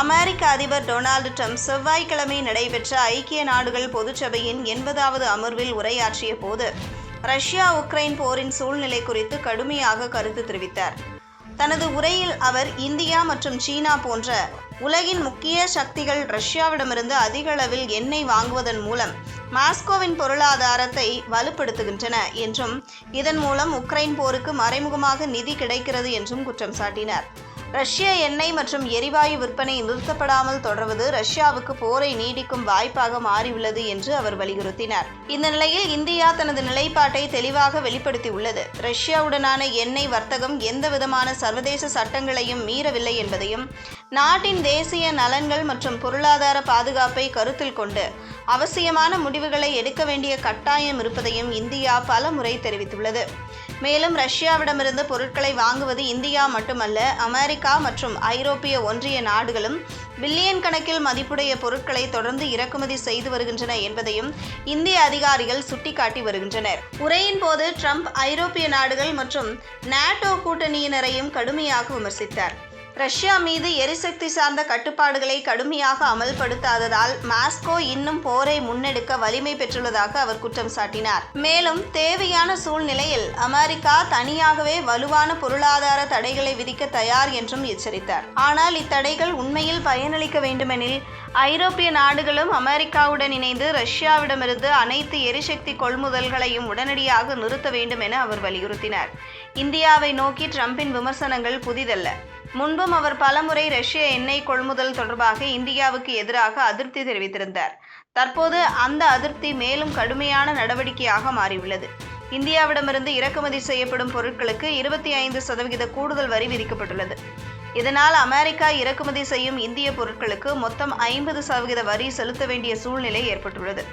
அமெரிக்க அதிபர் Donald Trump செவ்வாய்க்கிழமை நடைபெற்ற ஐக்கிய நாடுகள் பொதுச்சபையின் எண்பதாவது அமர்வில் உரையாற்றிய போது ரஷ்யா உக்ரைன் போரின் சூழ்நிலை குறித்து கடுமையாக கருத்து தெரிவித்தார். தனது உரையில் அவர் இந்தியா மற்றும் சீனா போன்ற உலகின் முக்கிய சக்திகள் ரஷ்யாவிடமிருந்து அதிக அளவில் எண்ணெய் வாங்குவதன் மூலம் மாஸ்கோவின் பொருளாதாரத்தை வலுப்படுத்துகின்றன என்றும் இதன் மூலம் உக்ரைன் போருக்கு மறைமுகமாக நிதி கிடைக்கிறது என்றும் குற்றம் சாட்டினார். ரஷ்ய எண்ணெய் மற்றும் எரிவாயு விற்பனை நிறுத்தப்படாமல் தொடர்வது ரஷ்யாவுக்கு போரை நீடிக்கும் வாய்ப்பாக மாறியுள்ளது என்று அவர் வலியுறுத்தினார். இந்த நிலையில் இந்தியா தனது நிலைப்பாட்டை தெளிவாக வெளிப்படுத்தியுள்ளது. ரஷ்யாவுடனான எண்ணெய் வர்த்தகம் எந்த விதமான சர்வதேச சட்டங்களையும் மீறவில்லை என்பதையும் நாட்டின் தேசிய நலன்கள் மற்றும் பொருளாதார பாதுகாப்பை கருத்தில் கொண்டு அவசியமான முடிவுகளை எடுக்க வேண்டிய கட்டாயம் இருப்பதையும் இந்தியா பல முறை தெரிவித்துள்ளது. மேலும் ரஷ்யாவிடமிருந்து பொருட்களை வாங்குவது இந்தியா மட்டுமல்ல அமெரிக்கா மற்றும் ஐரோப்பிய ஒன்றிய நாடுகளும் பில்லியன் கணக்கில் மதிப்புடைய பொருட்களை தொடர்ந்து இறக்குமதி செய்து வருகின்றன என்பதையும் இந்திய அதிகாரிகள் சுட்டிக்காட்டி வருகின்றனர். உரையின் போது ட்ரம்ப் ஐரோப்பிய நாடுகள் மற்றும் நாட்டோ கூட்டணியினரையும் கடுமையாக விமர்சித்தார். ரஷ்யா மீது எரிசக்தி சார்ந்த கட்டுப்பாடுகளை கடுமையாக அமல்படுத்தாததால் மாஸ்கோ இன்னும் போரை முன்னெடுக்க வலிமை பெற்றுள்ளதாக அவர் குற்றம் சாட்டினார். மேலும் தேவையான சூழ்நிலையில் அமெரிக்கா தனியாகவே வலுவான பொருளாதார தடைகளை விதிக்க தயார் என்றும் எச்சரித்தார். ஆனால் இத்தடைகள் உண்மையில் பயனளிக்க வேண்டுமெனில் ஐரோப்பிய நாடுகளும் அமெரிக்காவுடன் இணைந்து ரஷ்யாவிடமிருந்து அனைத்து எரிசக்தி கொள்முதல்களையும் உடனடியாக நிறுத்த வேண்டும் என அவர் வலியுறுத்தினார். இந்தியாவை நோக்கி ட்ரம்பின் விமர்சனங்கள் புதிதல்ல. முன்பும் அவர் பலமுறை ரஷ்ய எண்ணெய் கொள்முதல் தொடர்பாக இந்தியாவுக்கு எதிராக அதிருப்தி தெரிவித்திருந்தார். தற்போது அந்த அதிருப்தி மேலும் கடுமையான நடவடிக்கையாக மாறியுள்ளது. இந்தியாவிடமிருந்து இறக்குமதி செய்யப்படும் பொருட்களுக்கு இருபத்தி ஐந்து சதவிகித கூடுதல் வரி விதிக்கப்பட்டுள்ளது. இதனால் அமெரிக்கா இறக்குமதி செய்யும் இந்திய பொருட்களுக்கு மொத்தம் ஐம்பது சதவிகித வரி செலுத்த வேண்டிய சூழ்நிலை ஏற்பட்டுள்ளது.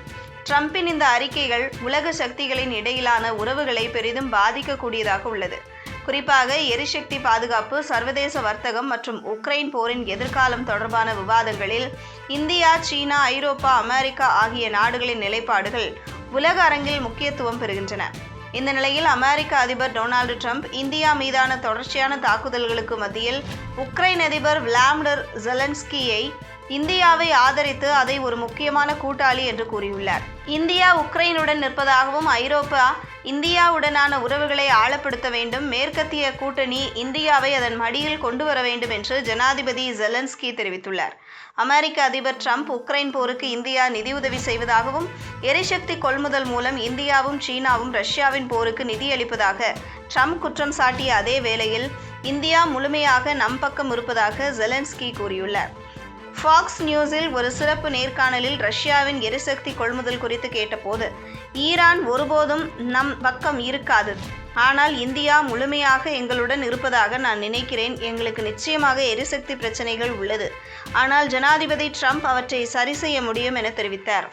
ட்ரம்பின் இந்த அறிக்கைகள் உலக சக்திகளின் இடையிலான உறவுகளை பெரிதும் பாதிக்கக்கூடியதாக உள்ளது. குறிப்பாக எரிசக்தி பாதுகாப்பு சர்வதேச வர்த்தகம் மற்றும் உக்ரைன் போரின் எதிர்காலம் தொடர்பான விவாதங்களில் இந்தியா சீனா ஐரோப்பா அமெரிக்கா ஆகிய நாடுகளின் நிலைப்பாடுகள் உலக அரங்கில் முக்கியத்துவம் பெறுகின்றன. இந்த நிலையில் அமெரிக்க அதிபர் டொனால்டு ட்ரம்ப் இந்தியா மீதான தொடர்ச்சியான தாக்குதல்களுக்கு மத்தியில் உக்ரைன் அதிபர் விளாடிமிர் ஜெலன்ஸ்கியை இந்தியாவை ஆதரித்து அதை ஒரு முக்கியமான கூட்டாளி என்று கூறியுள்ளார். இந்தியா உக்ரைனுடன் நிற்பதாகவும் ஐரோப்பா இந்தியாவுடனான உறவுகளை ஆழப்படுத்த வேண்டும் மேற்கத்திய கூட்டணி இந்தியாவை அதன் மடியில் கொண்டு வர வேண்டும் என்று ஜனாதிபதி ஜெலன்ஸ்கி தெரிவித்துள்ளார். அமெரிக்க அதிபர் ட்ரம்ப் உக்ரைன் போருக்கு இந்தியா நிதியுதவி செய்வதாகவும் எரிசக்தி கொள்முதல் மூலம் இந்தியாவும் சீனாவும் ரஷ்யாவின் போருக்கு நிதியளிப்பதாக ட்ரம்ப் குற்றம் சாட்டிய அதே வேளையில் இந்தியா முழுமையாக நம் பக்கம் இருப்பதாக ஜெலன்ஸ்கி கூறியுள்ளார். ஃபாக்ஸ் நியூஸில் ஒரு சிறப்பு நேர்காணலில் ரஷ்யாவின் எரிசக்தி கொள்முதல் குறித்து கேட்டபோது ஈரான் ஒருபோதும் நம் பக்கம் இருக்காது. ஆனால் இந்தியா முழுமையாக எங்களுடன் இருப்பதாக நான் நினைக்கிறேன். எங்களுக்கு நிச்சயமாக எரிசக்தி பிரச்சனைகள் உள்ளது. ஆனால் ஜனாதிபதி ட்ரம்ப் அவற்றை சரி செய்ய முடியும் என தெரிவித்தார்.